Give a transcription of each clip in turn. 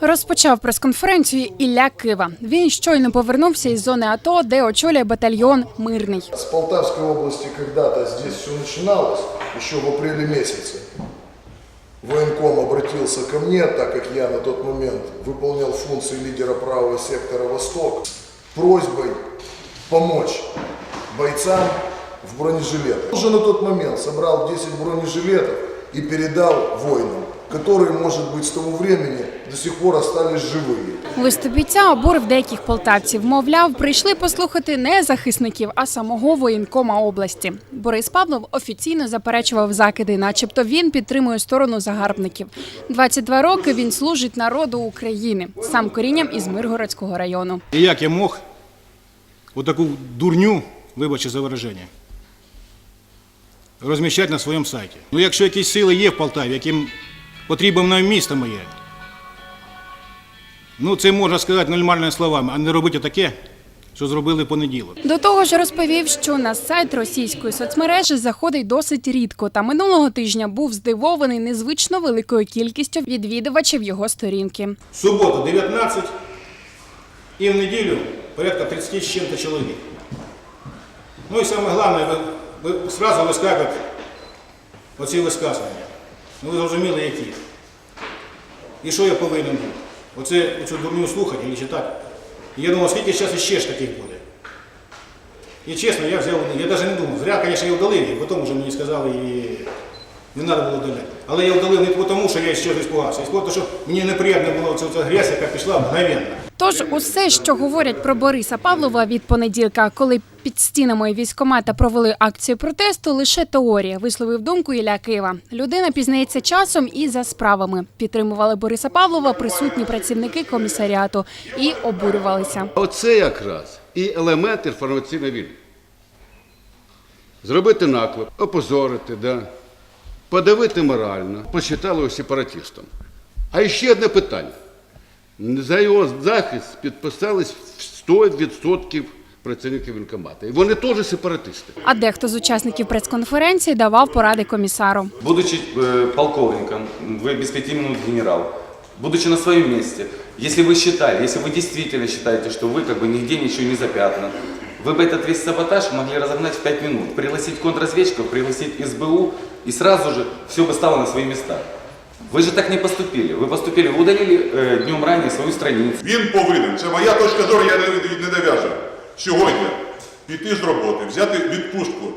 Розпочав прес-конференцію Ілля Кива. Він щойно повернувся із зони АТО, де очолює батальйон Мирний. С Полтавской области когда-то здесь все начиналось, еще в апреле месяце. Военком обратился ко мне, так как я на тот момент выполнял функции лидера правого сектора «Восток», с просьбой помочь бойцам в бронежилетах. Уже на тот момент собрал 10 бронежилетов и передал воинам, которые, может быть, с того времени до сих пор остались живые. Виступ бійця обурив деяких полтавців. Мовляв, прийшли послухати не захисників, а самого воєнкома області. Борис Павлов офіційно заперечував закиди, начебто він підтримує сторону загарбників. 22 роки він служить народу України, сам корінням із Миргородського району. І як я мог отаку дурню, вибачте за вираження, розміщати на своєму сайті. Ну, якщо якісь сили є в Полтаві, яким потрібно на місто моє, ну це можна сказати нормальними словами, а не робити таке, що зробили понеділок. До того ж, розповів, що на сайт російської соцмережі заходить досить рідко. Та минулого тижня був здивований незвично великою кількістю відвідувачів його сторінки. В суботу 19 і в неділю порядка 30 з чим-то чоловік. Ну і саме головне, ви, ви сразу вискакують оці висказування. Ну ви зрозуміли, які. І що я повинен був? Оце, оцю дурню слухати і читати. І я думав, скільки зараз іще ж таких буде. І чесно, я взяв, я навіть не думав. Зря, звісно, я удалив її, потім вже мені сказали, і не треба було удаляти. Але я удалив не тому, що я ще щось іспугався, а тому, що мені неприємно було ця грязь, яка пішла мгновенно. Тож усе, що говорять про Бориса Павлова від понеділка, коли під стінами військомата провели акцію протесту, лише теорія, висловив думку Ілля Кива. Людина пізнається часом і за справами. Підтримували Бориса Павлова присутні працівники комісаріату і обурювалися. Оце якраз і елемент інформаційної війни. Зробити наклеп, опозорити, да? подавити морально, посчитали його сепаратистом. А ще одне питання. За його захист підписались 100% працівників воєнкомату. І вони теж сепаратисти. А дехто з учасників прес-конференції давав поради комісару. Будучи э, полковником, вы без пяти минут генерал, будучи на своем месте, если вы считали, если вы действительно считаете, что вы как бы нигде ничего не запятнан, вы бы этот весь саботаж могли разогнать в 5 минут, пригласить контрразведчиков, пригласить СБУ, и сразу же все бы стало на свои места. Вы же так не поступили. Вы поступили, вы удалили э, днем ранее свою страницу. Він повинен, це моя точка зору, я не, не нав'яжу. Сьогодні піти з роботи, взяти відпустку,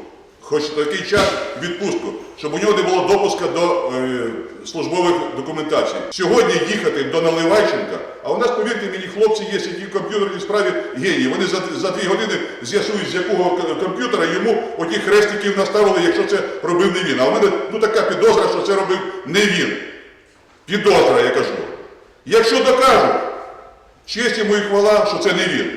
хоч такий час відпустку, щоб у нього не було допуска до е, службових документацій. Сьогодні їхати до Наливайченка, а у нас, повірте мені, хлопці є, які в комп'ютерній справі генії. Вони за, за дві години з'ясують, з якого комп'ютера йому оті хрестиків наставили, якщо це робив не він. А у мене ну, така підозра, що це робив не він. Підозра, я кажу. Якщо докажуть, честь йому і хвала, що це не він.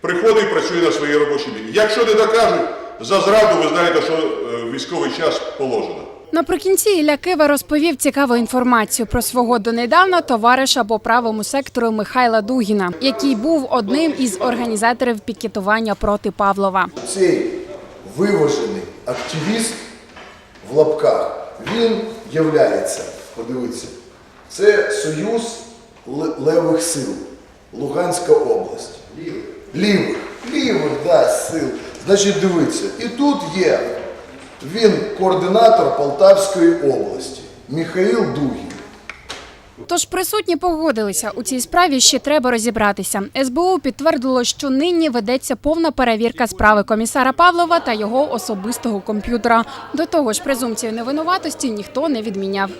Приходить і працює на своїй робочій місці. Якщо не докажуть, за зраду ви знаєте, що е, військовий час положено. Наприкінці Ілля Кива розповів цікаву інформацію про свого донедавна товариша по правому сектору Михайла Дугіна, який був одним із організаторів пікетування проти Павлова. Цей виважений активіст в лапках, він являється, подивіться, це Союз левих сил, Луганська область. Лівих. Лівих, лівих, да, сил. Значить, дивіться, і тут є він координатор Полтавської області, Михаїл Дугін. Тож присутні погодилися у цій справі. Ще треба розібратися. СБУ підтвердило, що нині ведеться повна перевірка справи комісара Павлова та його особистого комп'ютера. До того ж, презумпцію невинуватості ніхто не відміняв.